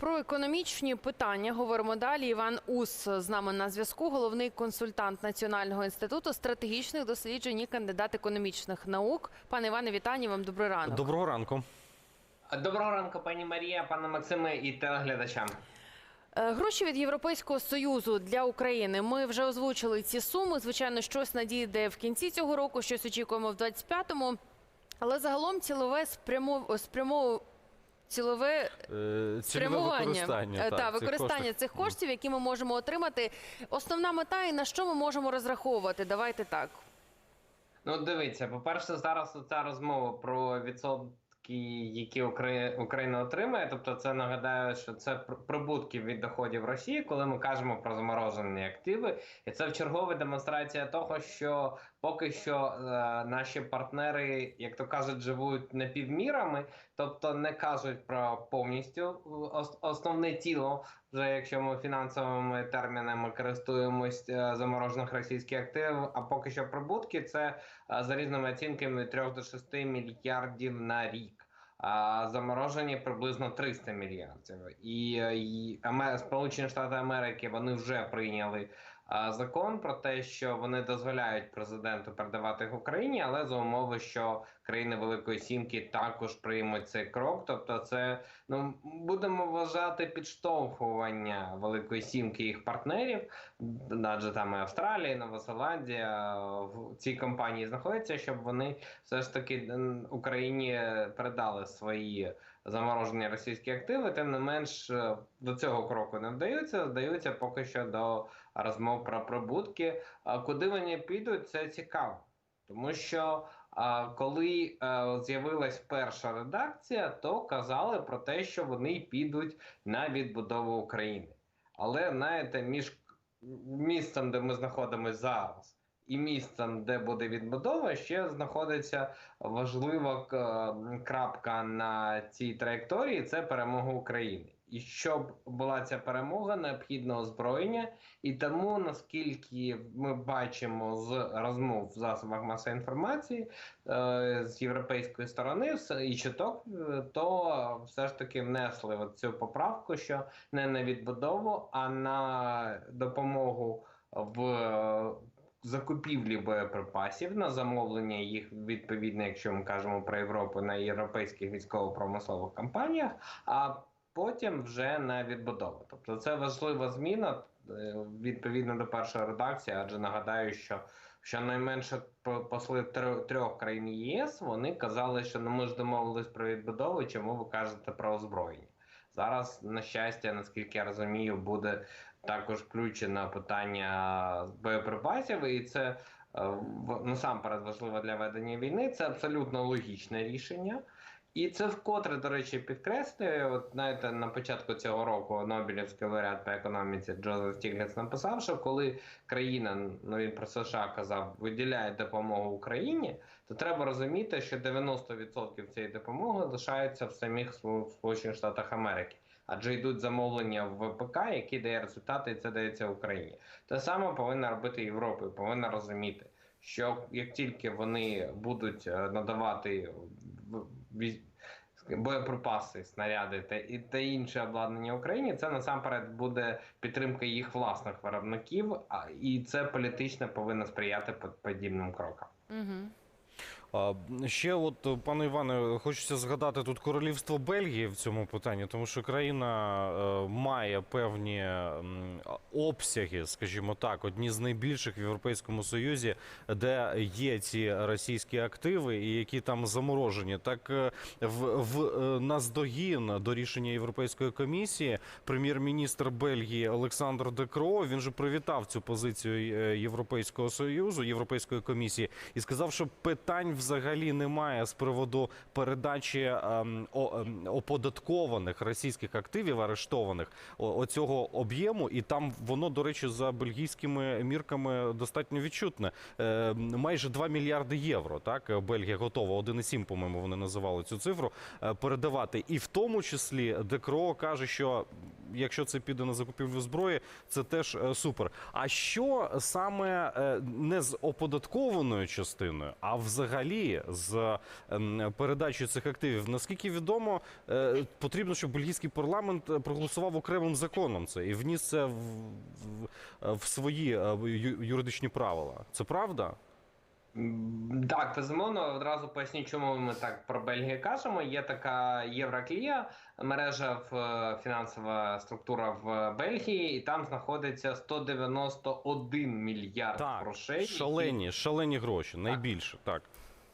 Про економічні питання говоримо далі. Іван Ус з нами на зв'язку, головний консультант Національного інституту стратегічних досліджень і кандидат економічних наук. Пане Іване, вітання вам. Добрий ранок. Доброго ранку. Доброго ранку, пані Марія, пане Максиме і телеглядачам. Е, Гроші від Європейського союзу для України. Ми вже озвучили ці суми. Звичайно, щось надійде в кінці цього року, щось очікуємо в 25-му. Але загалом цілове спрямов... спрямов... цілове Е, спрямування використання, е, так, та використання цих коштів, які ми можемо отримати. Основна мета і на що ми можемо розраховувати. Давайте так. Ну, дивіться, по-перше, зараз ця розмова про відсотки, які Україна отримає. Тобто, це нагадаю, що це пр- прибутки від доходів Росії, коли ми кажемо про заморожені активи, і це в чергова демонстрація того, що поки що е, наші партнери, як то кажуть, живуть напівмірами, тобто не кажуть про повністю е, основне тіло. Вже якщо ми фінансовими термінами користуємось е, заморожених російських активів, а поки що прибутки це е, за різними оцінками від 3 до 6 мільярдів на рік. А заморожені приблизно 300 мільярдів. І, е, і Аме- Сполучені Штати Америки вони вже прийняли закон про те, що вони дозволяють президенту передавати їх Україні, але за умови, що країни Великої Сімки також приймуть цей крок. Тобто, це ну будемо вважати підштовхування Великої Сімки їх партнерів, адже там і Австралія, і Нова Зеландія в цій компанії знаходяться, щоб вони все ж таки Україні передали свої заморожені російські активи. Тим не менш е, до цього кроку не вдаються, здаються поки що до розмов про прибутки. Куди вони підуть, це цікаво. Тому що коли е, з'явилась перша редакція, то казали про те, що вони підуть на відбудову України. Але знаєте, між місцем, де ми знаходимося зараз, і місцем, де буде відбудова, ще знаходиться важлива крапка на цій траєкторії це перемога України. І щоб була ця перемога, необхідно озброєння. І тому, наскільки ми бачимо з розмов в засобах масової інформації е, з європейської сторони і чуток, е, то все ж таки внесли цю поправку, що не на відбудову, а на допомогу в закупівлі боєприпасів на замовлення їх відповідно, якщо ми кажемо про Європу на європейських військово-промислових компаніях. А потім вже на відбудову. Тобто це важлива зміна е, відповідно до першої редакції, адже нагадаю, що щонайменше по- посли тр- трьох країн ЄС вони казали, що ну ми ж домовились про відбудову, чому ви кажете про озброєння. Зараз, на щастя, наскільки я розумію, буде також включено питання боєприпасів, і це е, насамперед важливо для ведення війни. Це абсолютно логічне рішення. І це вкотре, до речі, підкреслює. От знаєте, на початку цього року Нобелівський лауреат по економіці Джозеф Стігліц написав, що коли країна, ну він про США казав, виділяє допомогу Україні, то треба розуміти, що 90% цієї допомоги лишаються в самих Сполучених Штатах Америки. Адже йдуть замовлення в ВПК, які дає результати, і це дається Україні. Те саме повинна робити Європа, повинна розуміти, що як тільки вони будуть е, надавати боєприпаси, снаряди та і та інше обладнання Україні, це насамперед буде підтримка їх власних виробників, а і це політично повинно сприяти по- подібним крокам. Угу. Ще, от, пане Іване, хочеться згадати тут королівство Бельгії в цьому питанні, тому що країна е, має певні обсяги, скажімо так, одні з найбільших в Європейському Союзі, де є ці російські активи і які там заморожені. Так е, в, в е, наздогін до рішення Європейської комісії прем'єр-міністр Бельгії Олександр Декро він же привітав цю позицію Європейського союзу, Європейської комісії і сказав, що питань взагалі немає з приводу передачі ем, ем, оподаткованих російських активів, арештованих оцього об'єму, і там воно, до речі, за бельгійськими мірками достатньо відчутне. Е, майже 2 мільярди євро. Так Бельгія готова 1,7, по-моєму, вони називали цю цифру е, передавати. І в тому числі Декро каже, що якщо це піде на закупівлю зброї, це теж е, супер. А що саме е, не з оподаткованою частиною, а взагалі з ем, передачею цих активів? Наскільки відомо, е, потрібно, щоб бельгійський парламент е, проголосував окремим законом це і вніс це в, в, в свої е, юридичні правила. Це правда? Так, безумовно, одразу поясню, чому ми так про Бельгію кажемо. Є така Євроклія, мережа в фінансова структура в Бельгії, і там знаходиться 191 мільярд Так, грошей. які- шалені, шалені гроші, найбільше. Так.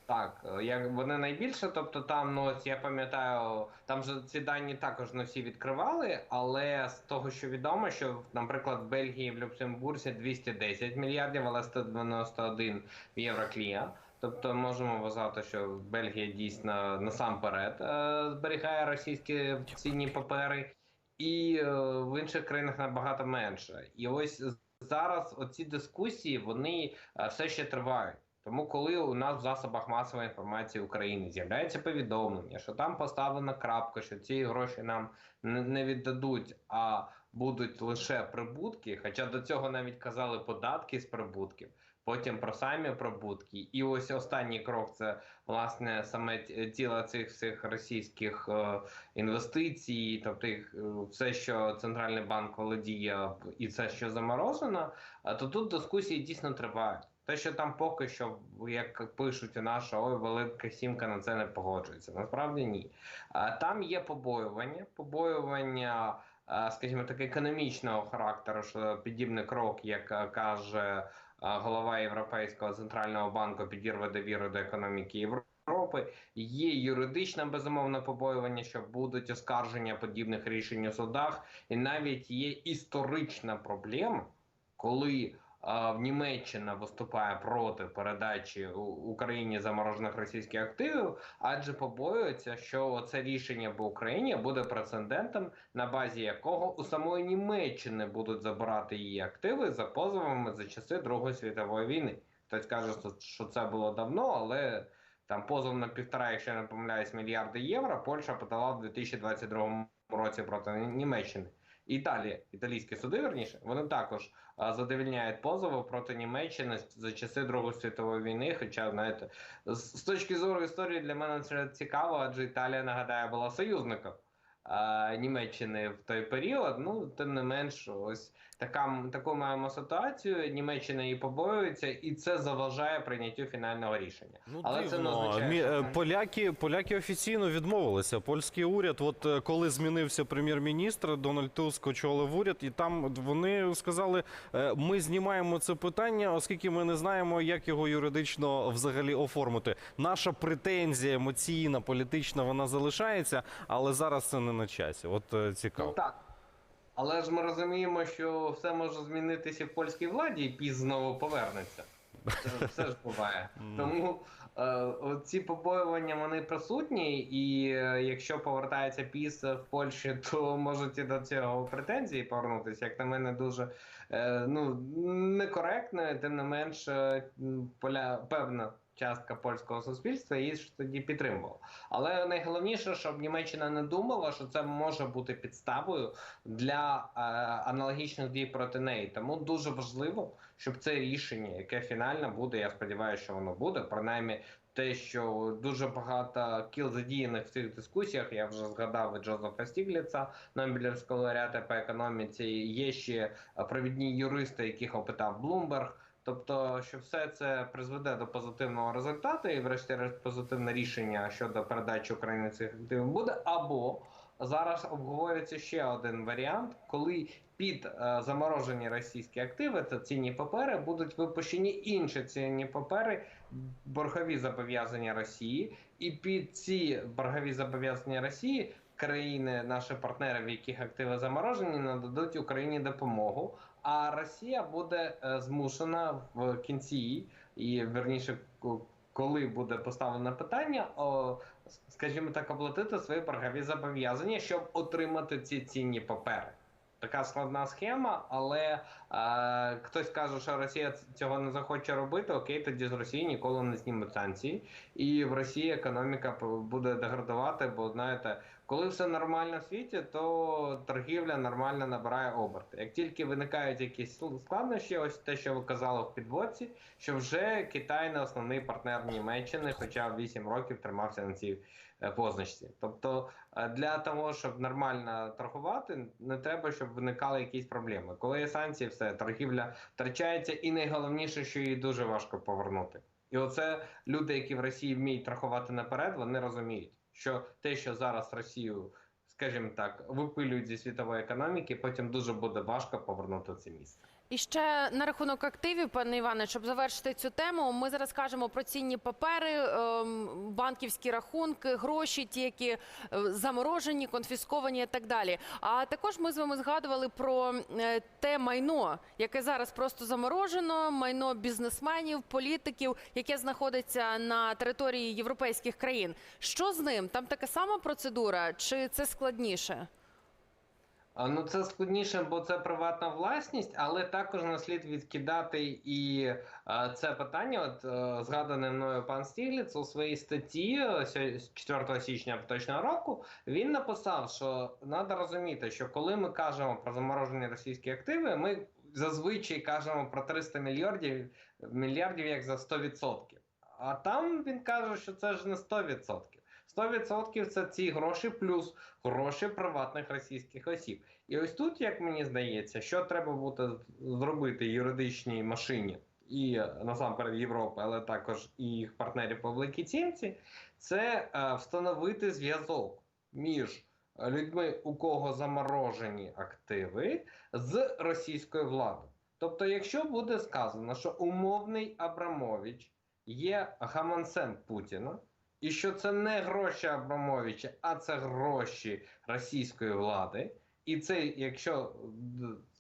Так, е, як вони найбільше, тобто там, ну ось я пам'ятаю, там же ці дані також не всі відкривали, але з того, що відомо, що, наприклад, в Бельгії в Люксембурзі 210 мільярдів, але 191 в Євроклія. Тобто можемо вважати, що Бельгія дійсно насамперед е, зберігає російські цінні папери, і е, в інших країнах набагато менше. І ось зараз оці дискусії вони все ще тривають. Тому, коли у нас в засобах масової інформації України з'являється повідомлення, що там поставлена крапка, що ці гроші нам не віддадуть, а будуть лише прибутки. Хоча до цього навіть казали податки з прибутків, потім про самі прибутки. І ось останній крок це власне саме ті- тіло цих всіх російських е, інвестицій, тобто їх, е, все, що центральний банк володіє, і все, що заморожено. А то тут дискусії дійсно тривають. Те, що там поки що, як пишуть що ой, велика сімка на це не погоджується. Насправді ні. Там є побоювання, побоювання, скажімо так, економічного характеру, що подібний крок, як каже голова Європейського центрального банку, підірве довіру до економіки Європи. Є юридичне безумовне побоювання, що будуть оскарження подібних рішень у судах, і навіть є історична проблема, коли Німеччина виступає проти передачі Україні заморожених російських активів, адже побоюється, що це рішення в Україні буде прецедентом, на базі якого у самої Німеччини будуть забирати її активи за позовами за часи Другої світової війни. Хтось каже, що це було давно, але там позов на півтора, якщо я не помиляюсь, мільярди євро. Польща подала в 2022 році проти Німеччини. Італія, італійські суди, верніше, вони також а, задовільняють позови проти Німеччини за часи Другої світової війни. Хоча, знаєте, з, з точки зору історії для мене це цікаво, адже Італія, нагадаю, була союзником Німеччини в той період. Ну, тим не менш, ось така, таку маємо ситуацію. Німеччина її побоюється, і це заважає прийняттю фінального рішення. Ну, Але це не означає, Мі- що е, поляки, поляки офіційно відмовилися. Польський уряд, от е, коли змінився прем'єр-міністр, Дональд Туск очолив уряд, і там вони сказали: е, ми знімаємо це питання, оскільки ми не знаємо, як його юридично взагалі оформити. Наша претензія емоційна, політична, вона залишається, але зараз це не на часі. От е, Ну цікаво. так. Але ж ми розуміємо, що все може змінитися в польській владі, і піс знову повернеться. Це все ж буває. Тому е, ці побоювання вони присутні, і е, якщо повертається піс в Польщі, то можуть і до цього претензії повернутися. Як на мене, дуже е, ну, некоректно, тим не менш, е, поля певна. Частка польського суспільства її ж тоді підтримувала. Але найголовніше, щоб Німеччина не думала, що це може бути підставою для е, аналогічних дій проти неї. Тому дуже важливо, щоб це рішення, яке фінально буде, я сподіваюся, що воно буде, принаймні. Те, що дуже багато кіл задіяних в цих дискусіях, я вже згадав і Джозефа Стігліца, Нобелівського лауреата по економіці. Є ще провідні юристи, яких опитав Блумберг. Тобто, що все це призведе до позитивного результату, і, врешті-решт, позитивне рішення щодо передачі України цих активів буде, або зараз обговорюється ще один варіант, коли під е, заморожені російські активи, це цінні папери, будуть випущені інші цінні папери, боргові зобов'язання Росії, і під ці боргові зобов'язання Росії. Країни, наші партнери, в яких активи заморожені, нададуть Україні допомогу. А Росія буде е, змушена в кінці, і верніше, коли буде поставлено питання, о, скажімо так, оплатити свої боргові зобов'язання, щоб отримати ці цінні папери. Така складна схема, але е, хтось каже, що Росія цього не захоче робити. Окей, тоді з Росії ніколи не знімуть санкції, і в Росії економіка буде деградувати, бо знаєте, коли все нормально в світі, то торгівля нормально набирає оберти. Як тільки виникають якісь складнощі, ось те, що ви казали в підводці, що вже Китай не основний партнер Німеччини, хоча 8 років тримався на цій е, позначці. Тобто е, для того, щоб нормально торгувати, не треба, щоб виникали якісь проблеми. Коли є санкції, все торгівля втрачається, і найголовніше, що її дуже важко повернути. І оце люди, які в Росії вміють рахувати наперед, вони розуміють, що те, що зараз Росію, скажімо так, випилюють зі світової економіки, потім дуже буде важко повернути це місце. І ще на рахунок активів, пане Іване, щоб завершити цю тему, ми зараз кажемо про цінні папери, ем, банківські рахунки, гроші, ті, які е, заморожені, конфісковані і так далі. А також ми з вами згадували про е, те майно, яке зараз просто заморожено, майно бізнесменів, політиків, яке знаходиться на території європейських країн. Що з ним? Там така сама процедура, чи це складніше? Ну це складніше, бо це приватна власність, але також не слід відкидати і е, це питання. От е, згаданий мною пан Стігліц у своїй статті е, сьо- з 4 січня поточного року він написав, що треба розуміти, що коли ми кажемо про заморожені російські активи, ми зазвичай кажемо про 300 мільярдів мільярдів як за 100%. А там він каже, що це ж не 100%. 100% це ці гроші плюс гроші приватних російських осіб. І ось тут, як мені здається, що треба буде зробити юридичній машині і е, насамперед Європи, але також і їх партнерів по великій цінці, це е, встановити зв'язок між людьми, у кого заморожені активи, з російською владою. Тобто, якщо буде сказано, що умовний Абрамович є гаманцем Путіна, і що це не гроші Абрамовича, а це гроші російської влади. І це, якщо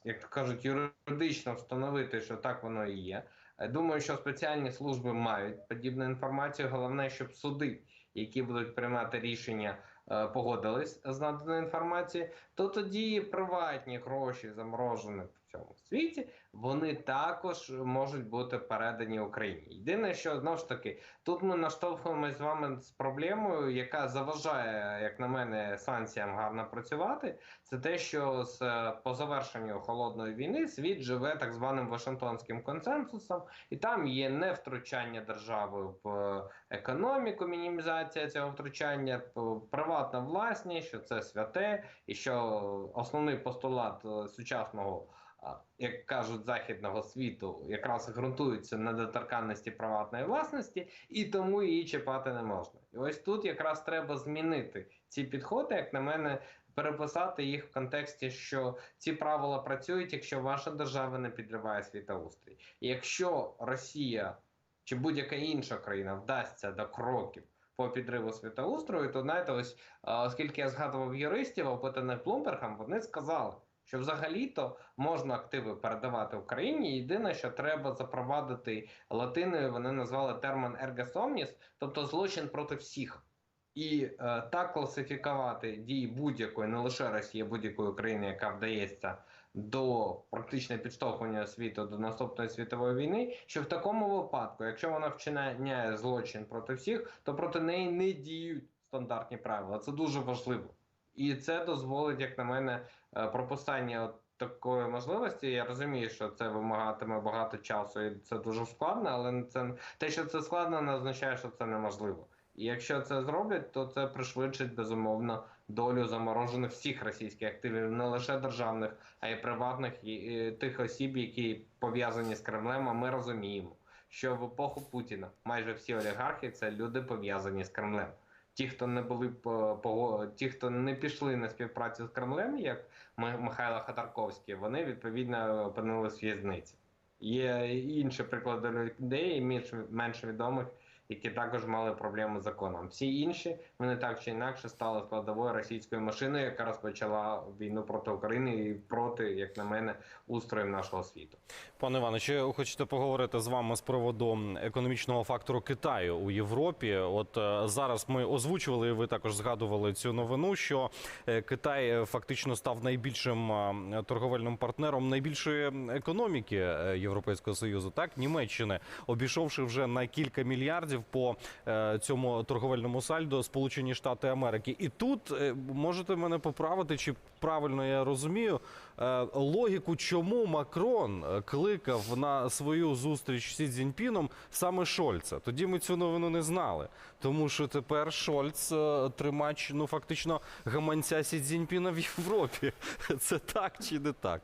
як кажуть, юридично встановити, що так воно і є. е, Думаю, що спеціальні служби мають подібну інформацію. Головне, щоб суди, які будуть приймати рішення, е, погодились з наданою інформацією, то тоді приватні гроші заморожені в цьому світі, вони також можуть бути передані Україні. Єдине, що знову ж таки, тут ми наштовхуємось з вами з проблемою, яка заважає, як на мене, санкціям гарно працювати. Це те, що з е, по завершенню холодної війни світ живе так званим Вашингтонським консенсусом, і там є не втручання держави в е, економіку, мінімізація цього втручання, приватна власність, що це святе, і що основний постулат е, сучасного. Як кажуть західного світу, якраз ґрунтується на недоторканності приватної власності, і тому її чіпати не можна. І ось тут якраз треба змінити ці підходи, як на мене, переписати їх в контексті, що ці правила працюють, якщо ваша держава не підриває світоустрій. І якщо Росія чи будь-яка інша країна вдасться до кроків по підриву світоустрою, то знаєте, ось оскільки я згадував юристів, опитаних Блумбергом, вони сказали. Що взагалі-то можна активи передавати Україні. Єдине, що треба запровадити латиною, вони назвали термін omnis, тобто злочин проти всіх. І е, так класифікувати дії будь-якої, не лише Росії, будь-якої країни, яка вдається до практично підштовхування світу до наступної світової війни, що в такому випадку, якщо вона вчиняє злочин проти всіх, то проти неї не діють стандартні правила. Це дуже важливо. І це дозволить, як на мене, е, прописання от такої можливості. Я розумію, що це вимагатиме багато часу, і це дуже складно, але це те, що це складно, не означає, що це неможливо. І якщо це зроблять, то це пришвидшить безумовно долю заморожених всіх російських активів, не лише державних, а й приватних і тих осіб, які пов'язані з Кремлем. А ми розуміємо, що в епоху Путіна майже всі олігархи це люди пов'язані з Кремлем. Ті, хто не були по, по ті, хто не пішли на співпрацю з Кремлем, як Ми- Михайло Ходорковський, вони відповідно опинились в в'язниці. Є інші приклади людей, менш, менш відомих, які також мали проблеми з законом. Всі інші вони так чи інакше стали складовою російської машини, яка розпочала війну проти України і проти, як на мене, устрою нашого світу. Пане Іване, ще хочете поговорити з вами з приводу економічного фактору Китаю у Європі. От е, зараз ми озвучували, ви також згадували цю новину, що е, Китай фактично став найбільшим е, торговельним партнером найбільшої економіки Європейського союзу, так Німеччини, обійшовши вже на кілька мільярдів наразі по е, цьому торговельному сальдо Сполучені Штати Америки. І тут е, можете мене поправити, чи правильно я розумію е, логіку, чому Макрон кликав на свою зустріч з Сі Цзіньпіном саме Шольца. Тоді ми цю новину не знали, тому що тепер Шольц тримач, ну фактично гаманця Сі Цзіньпіна в Європі. Це так чи не так?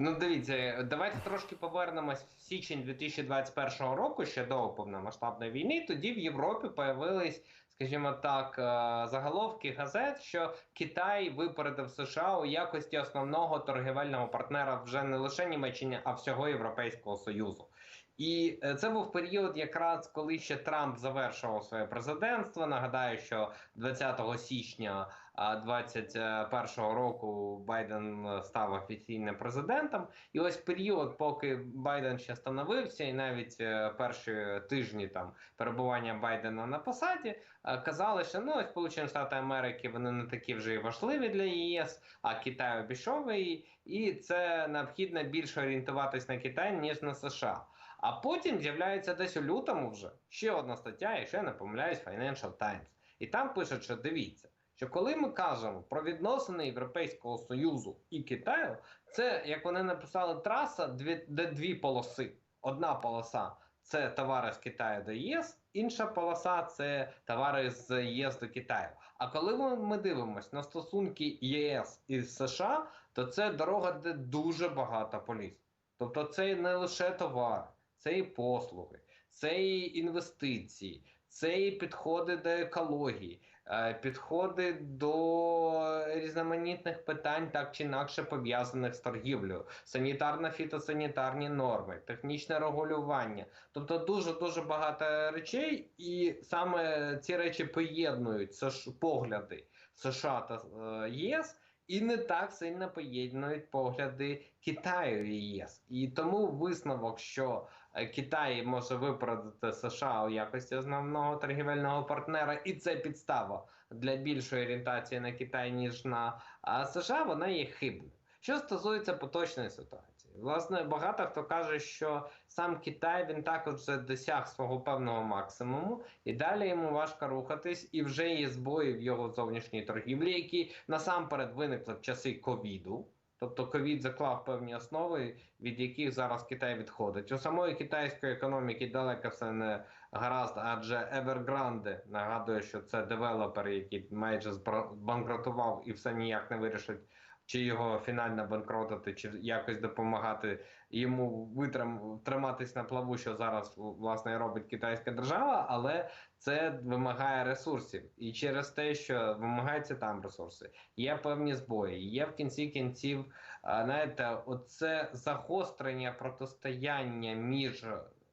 Ну, дивіться, давайте трошки повернемось січень 2021 року, ще до повномасштабної війни. Тоді в Європі появились, скажімо так, е, заголовки газет, що Китай випередив США у якості основного торгівельного партнера вже не лише Німеччини, а всього Європейського Союзу. І е, це був період, якраз коли ще Трамп завершував своє президентство. Нагадаю, що 20 січня 2021 року Байден е, став офіційним президентом. І ось період, поки Байден ще становився, і навіть е, перші тижні там перебування Байдена на посаді, казали, що ну Сполучені Штати Америки вони не такі вже і важливі для ЄС, а Китай обійшов її, і це необхідно більше орієнтуватись на Китай ніж на США. А потім з'являється десь у лютому вже ще одна стаття, якщо я не помиляюсь, Financial Times. І там пишуть, що дивіться, що коли ми кажемо про відносини Європейського Союзу і Китаю, це як вони написали траса, дві, де дві полоси. Одна полоса це товари з Китаю до ЄС, інша полоса це товари з ЄС до Китаю. А коли ми, дивимося на стосунки ЄС і США, то це дорога, де дуже багато поліс. Тобто це не лише товари, це і послуги, це і інвестиції, це і підходи до екології, е, підходи до різноманітних питань, так чи інакше пов'язаних з торгівлею, санітарно-фітосанітарні норми, технічне регулювання. Тобто дуже дуже багато речей, і саме ці речі поєднують США погляди США та е, ЄС. І не так сильно поєднують погляди Китаю і ЄС. І тому висновок, що Китай може випередити США у якості основного торгівельного партнера, і це підстава для більшої орієнтації на Китай, ніж на США, вона є хибною. Що стосується поточної ситуації, власне, багато хто каже, що сам Китай він також вже досяг свого певного максимуму, і далі йому важко рухатись, і вже є збої в його зовнішній торгівлі, які насамперед виникли в часи ковіду. Тобто ковід заклав певні основи, від яких зараз Китай відходить. У самої китайської економіки далеко все не гаразд, адже Evergrande, нагадую, що це девелопер, який майже банкротував і все ніяк не вирішить, чи його фінально банкротити, чи якось допомагати йому витрим триматись на плаву, що зараз власне робить китайська держава, але це вимагає ресурсів, і через те, що вимагаються там ресурси, є певні збої. Є в кінці кінців, знаєте, оце загострення протистояння між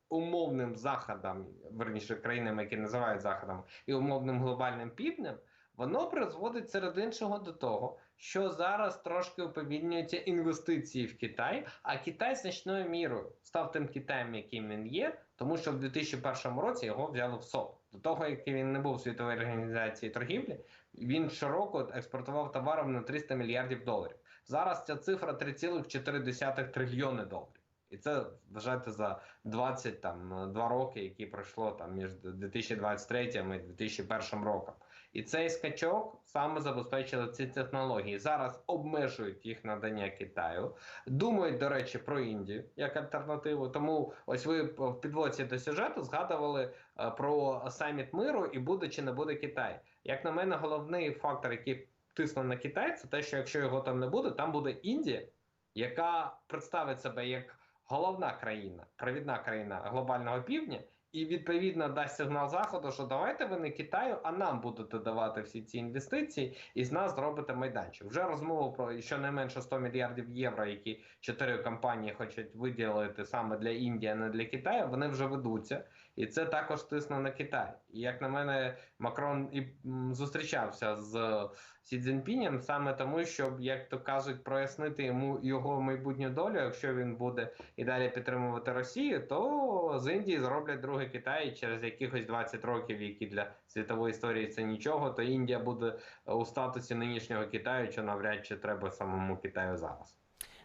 умовним заходом, верніше країнами, які називають заходом, і умовним глобальним півднем. Воно призводить серед іншого до того, що зараз трошки уповільнюються інвестиції в Китай, а Китай значною мірою став тим Китаєм, яким він є, тому що в 2001 році його взяли в СОП. До того, як він не був в світовій організації торгівлі, він щороку експортував товаром на 300 мільярдів доларів. Зараз ця цифра 3,4 трильйони доларів. І це вважайте за 20 там 2 роки, які пройшло там між 2023 і 2001 роком. І цей скачок саме забезпечили ці технології. Зараз обмежують їх надання Китаю. Думають, до речі, про Індію як альтернативу. Тому ось ви в підводці до сюжету згадували е, про саміт миру і буде чи не буде Китай. Як на мене, головний фактор, який тисне на Китай, це те, що якщо його там не буде, там буде Індія, яка представить себе як головна країна, провідна країна глобального півдня. І відповідно дасть сигнал заходу, що давайте ви не Китаю, а нам будете давати всі ці інвестиції, і з нас зробите майданчик. Вже розмова про щонайменше 100 мільярдів євро, які чотири компанії хочуть виділити саме для Індії, а не для Китаю. Вони вже ведуться, і це також тисне на Китай. І як на мене, Макрон і зустрічався з Сі Цзіньпінем саме тому, щоб як то кажуть, прояснити йому його майбутню долю. Якщо він буде і далі підтримувати Росію, то з Індії зроблять другий Китай і через якихось 20 років, які для світової історії це нічого, то Індія буде у статусі нинішнього Китаю, що навряд чи треба самому Китаю зараз.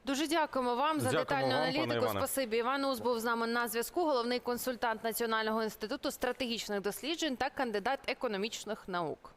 Дуже дякуємо вам за Дякуємо детальну вам, пане аналітику. Спасибі. Іван Ус був з нами на зв'язку, головний консультант Національного інституту стратегічних досліджень та кандидат економічних наук.